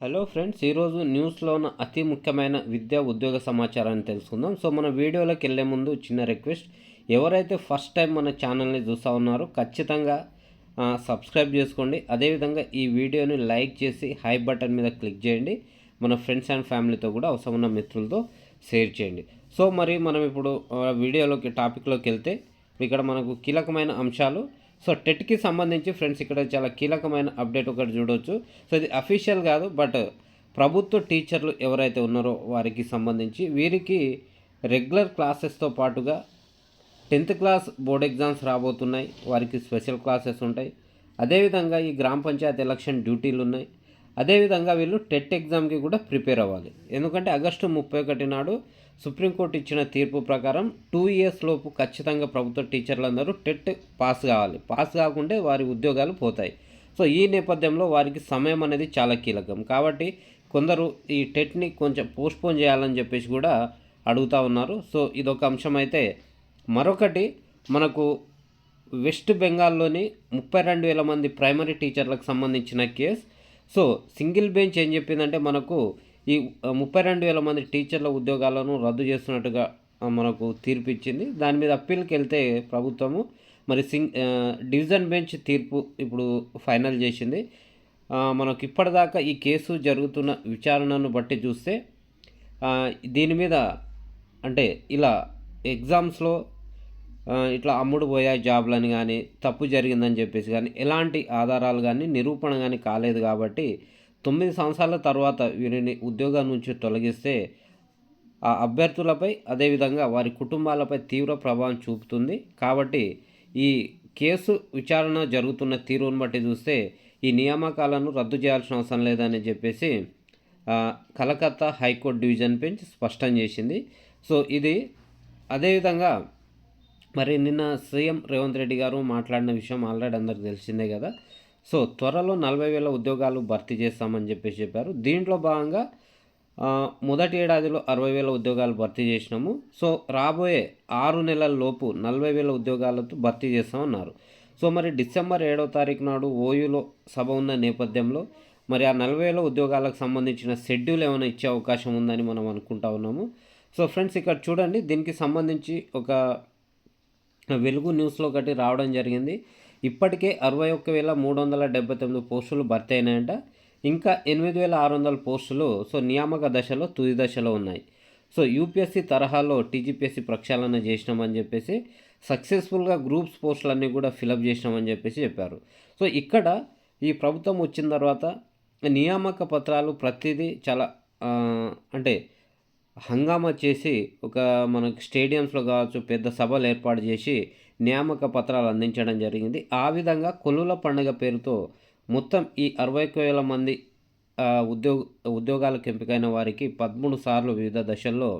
Hello friends ఈరోజు న్యూస్లో ఉన్న అతి ముఖ్యమైన విద్యా ఉద్యోగ సమాచారాన్ని తెలుసుకుందాం. సో మన వీడియోలోకి వెళ్ళే ముందు చిన్న రిక్వెస్ట్. ఎవరైతే ఫస్ట్ టైం మన ఛానల్ని చూస్తూ ఉన్నారో ఖచ్చితంగా సబ్స్క్రైబ్ చేసుకోండి. అదేవిధంగా ఈ వీడియోని లైక్ చేసి హై బటన్ మీద క్లిక్ చేయండి. మన ఫ్రెండ్స్ అండ్ ఫ్యామిలీతో కూడా అవసరం ఉన్న మిత్రులతో షేర్ చేయండి. సో మరి మనం ఇప్పుడు వీడియోలోకి టాపిక్లోకి వెళ్తే ఇక్కడ మనకు కీలకమైన అంశాలు. సో టెట్కి సంబంధించి ఫ్రెండ్స్ ఇక్కడ చాలా కీలకమైన అప్డేట్ ఒకటి చూడవచ్చు సో ఇది అఫీషియల్ కాదు బట్ ప్రభుత్వ టీచర్లు ఎవరైతే ఉన్నారో వారికి సంబంధించి వీరికి రెగ్యులర్ క్లాసెస్తో పాటుగా టెన్త్ క్లాస్ బోర్డ్ ఎగ్జామ్స్ రాబోతున్నాయి. వారికి స్పెషల్ క్లాసెస్ ఉంటాయి. అదేవిధంగా ఈ గ్రామ పంచాయతీ ఎలక్షన్ డ్యూటీలు ఉన్నాయి. అదేవిధంగా వీళ్ళు టెట్ ఎగ్జామ్కి కూడా ప్రిపేర్ అవ్వాలి. ఎందుకంటే ఆగస్టు ముప్పై ఒకటి నాడు సుప్రీంకోర్టు ఇచ్చిన తీర్పు ప్రకారం టూ ఇయర్స్ లోపు ఖచ్చితంగా ప్రభుత్వ టీచర్లందరూ టెట్ పాస్ కావాలి. పాస్ కాకుంటే వారి ఉద్యోగాలు పోతాయి. సో ఈ నేపథ్యంలో వారికి సమయం అనేది చాలా కీలకం. కాబట్టి కొందరు ఈ టెట్ని కొంచెం పోస్ట్పోన్ చేయాలని చెప్పేసి కూడా అడుగుతూ ఉన్నారు. సో ఇదొక అంశం అయితే మరొకటి మనకు వెస్ట్ బెంగాల్లోని ముప్పై రెండు వేల మంది ప్రైమరీ టీచర్లకు సంబంధించిన కేసు సో సింగిల్ బెంచ్ ఏం చెప్పిందంటే మనకు ఈ ముప్పై రెండు వేల మంది టీచర్ల ఉద్యోగాలను రద్దు చేస్తున్నట్టుగా మనకు తీర్పు ఇచ్చింది దాని మీద అప్పీల్కి వెళ్తే ప్రభుత్వము మరి సింగ్ డివిజన్ బెంచ్ తీర్పు ఇప్పుడు ఫైనల్ చేసింది. మనకు ఇప్పటిదాకా ఈ కేసు జరుగుతున్న విచారణను బట్టి చూస్తే దీని మీద అంటే ఇలా ఎగ్జామ్స్లో ఇట్లా అమ్ముడు పోయాయి జాబ్లని కానీ తప్పు జరిగిందని చెప్పేసి కానీ ఎలాంటి ఆధారాలు కానీ నిరూపణ కానీ కాలేదు కాబట్టి తొమ్మిది సంవత్సరాల తర్వాత వీరిని ఉద్యోగం నుంచి తొలగిస్తే ఆ అభ్యర్థులపై అదేవిధంగా వారి కుటుంబాలపై తీవ్ర ప్రభావం చూపుతుంది. కాబట్టి ఈ కేసు విచారణ జరుగుతున్న తీరును బట్టి చూస్తే ఈ నియామకాలను రద్దు చేయాల్సిన అవసరం లేదని చెప్పేసి కలకత్తా హైకోర్టు డివిజన్ బెంచ్ స్పష్టం చేసింది. సో ఇది అదేవిధంగా మరి నిన్న సీఎం రేవంత్ రెడ్డి గారు మాట్లాడిన విషయం ఆల్రెడీ అందరికి తెలిసిందే కదా. సో త్వరలో నలభై వేల ఉద్యోగాలు భర్తీ చేస్తామని చెప్పేసి చెప్పారు. దీంట్లో భాగంగా మొదటి ఏడాదిలో అరవై వేల ఉద్యోగాలు భర్తీ చేసినాము. సో రాబోయే ఆరు నెలల లోపు నలభై వేల ఉద్యోగాలతో భర్తీ చేస్తామన్నారు. సో మరి డిసెంబర్ ఏడవ తారీఖు నాడు ఓయూలో సభ ఉన్న నేపథ్యంలో మరి ఆ నలభై వేల ఉద్యోగాలకు సంబంధించిన షెడ్యూల్ ఏమైనా ఇచ్చే అవకాశం ఉందని మనం అనుకుంటా ఉన్నాము. సో ఫ్రెండ్స్ ఇక్కడ చూడండి. దీనికి సంబంధించి ఒక వెలుగు న్యూస్లో ఒకటి రావడం జరిగింది. ఇప్పటికే అరవై ఒక్క వేల మూడు వందల డెబ్బై తొమ్మిది పోస్టులు భర్తీ అయినాయంట ఇంకా ఎనిమిది వేల ఆరు వందల పోస్టులు సో నియామక దశలో తుది దశలో ఉన్నాయి. సో యూపీఎస్సీ తరహాలో టీజీపీఎస్సీ ప్రక్షాళన చేసినామని చెప్పేసి సక్సెస్ఫుల్గా గ్రూప్స్ పోస్టులన్నీ కూడా ఫిలప్ చేసినామని చెప్పేసి చెప్పారు. సో ఇక్కడ ఈ ప్రభుత్వం వచ్చిన తర్వాత నియామక పత్రాలు ప్రతిదీ చాలా అంటే హంగామా చేసి ఒక మనకు స్టేడియంస్లో కావచ్చు పెద్ద సభలు ఏర్పాటు చేసి నియామక పత్రాలు అందించడం జరిగింది. ఆ విధంగా కొలువుల పండుగ పేరుతో మొత్తం ఈ అరవై వేల మంది ఉద్యోగ ఉద్యోగాలకు ఎంపికైన వారికి పదమూడు సార్లు వివిధ దశల్లో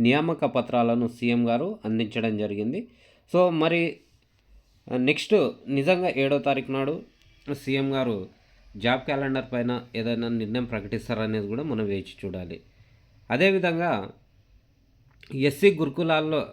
నియామక పత్రాలను సీఎం గారు అందించడం జరిగింది. సో మరి నెక్స్ట్ నిజంగా ఏడో తారీఖు నాడు సీఎం గారు జాబ్ క్యాలెండర్ పైన ఏదైనా నిర్ణయం ప్రకటిస్తారనేది కూడా మనం వేచి చూడాలి. అదేవిధంగా ఎస్సీ గురుకులాల్లో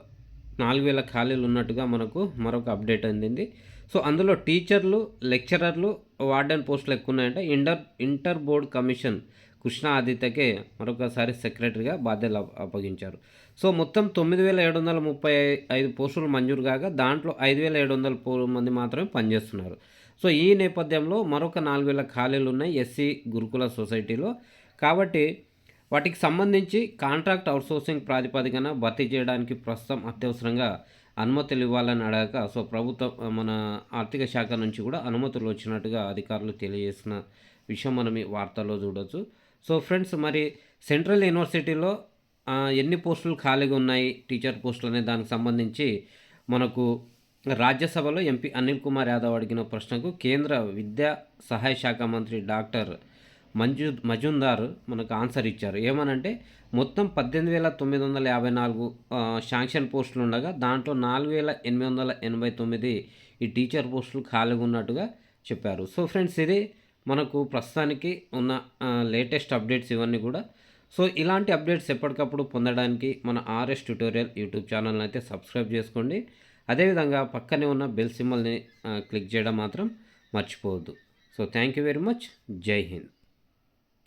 నాలుగు వేల ఖాళీలు ఉన్నట్టుగా మనకు మరొక అప్డేట్ అందింది. సో అందులో టీచర్లు లెక్చరర్లు వార్డెన్ పోస్టులు ఎక్కువ ఉన్నాయంటే inter inter board commission Krishna ఆదిత్యకే మరొకసారి సెక్రటరీగా బాధ్యతలు అప్పగించారు. సో మొత్తం తొమ్మిది వేల ఏడు వందల ముప్పై ఐదు పోస్టులు మంజూరు కాగా దాంట్లో ఐదు వేల ఏడు వందల మంది మాత్రమే పనిచేస్తున్నారు. సో ఈ నేపథ్యంలో మరొక నాలుగు వేల ఖాళీలు ఉన్నాయి ఎస్సీ గురుకుల సొసైటీలో. కాబట్టి వాటికి సంబంధించి కాంట్రాక్ట్ అవుట్సోర్సింగ్ ప్రాతిపదికన భర్తీ చేయడానికి ప్రస్తుతం అత్యవసరంగా అనుమతులు ఇవ్వాలని అడగక సో ప్రభుత్వం మన ఆర్థిక శాఖ నుంచి కూడా అనుమతులు వచ్చినట్టుగా అధికారులు తెలియజేసిన విషయం మనం ఈ వార్తల్లో చూడవచ్చు సో ఫ్రెండ్స్ మరి సెంట్రల్ యూనివర్సిటీలో ఎన్ని పోస్టులు ఖాళీగా ఉన్నాయి టీచర్ పోస్టులు అనే దానికి సంబంధించి మనకు రాజ్యసభలో ఎంపీ అనిల్ కుమార్ యాదవ్ అడిగిన ప్రశ్నకు కేంద్ర విద్యా సహాయ శాఖ మంత్రి డాక్టర్ మంజు మజుందార్ మనకు ఆన్సర్ ఇచ్చారు. ఏమనంటే మొత్తం పద్దెనిమిది వేల తొమ్మిది వందల యాభై నాలుగు శాంక్షన్ పోస్టులు ఉండగా దాంట్లో నాలుగు వేల ఎనిమిది వందల ఎనభై తొమ్మిది ఈ టీచర్ పోస్టులు ఖాళీగా ఉన్నట్టుగా చెప్పారు. సో ఫ్రెండ్స్ ఇది మనకు ప్రస్తుతానికి ఉన్న లేటెస్ట్ అప్డేట్స్ ఇవన్నీ కూడా. సో ఇలాంటి అప్డేట్స్ ఎప్పటికప్పుడు పొందడానికి మన ఆర్ఎస్ ట్యూటోరియల్ యూట్యూబ్ ఛానల్ని అయితే సబ్స్క్రైబ్ చేసుకోండి. అదేవిధంగా పక్కనే ఉన్న బెల్ సింబల్ని క్లిక్ చేయడం మాత్రం మర్చిపోవద్దు. So thank you very much. జై హింద్.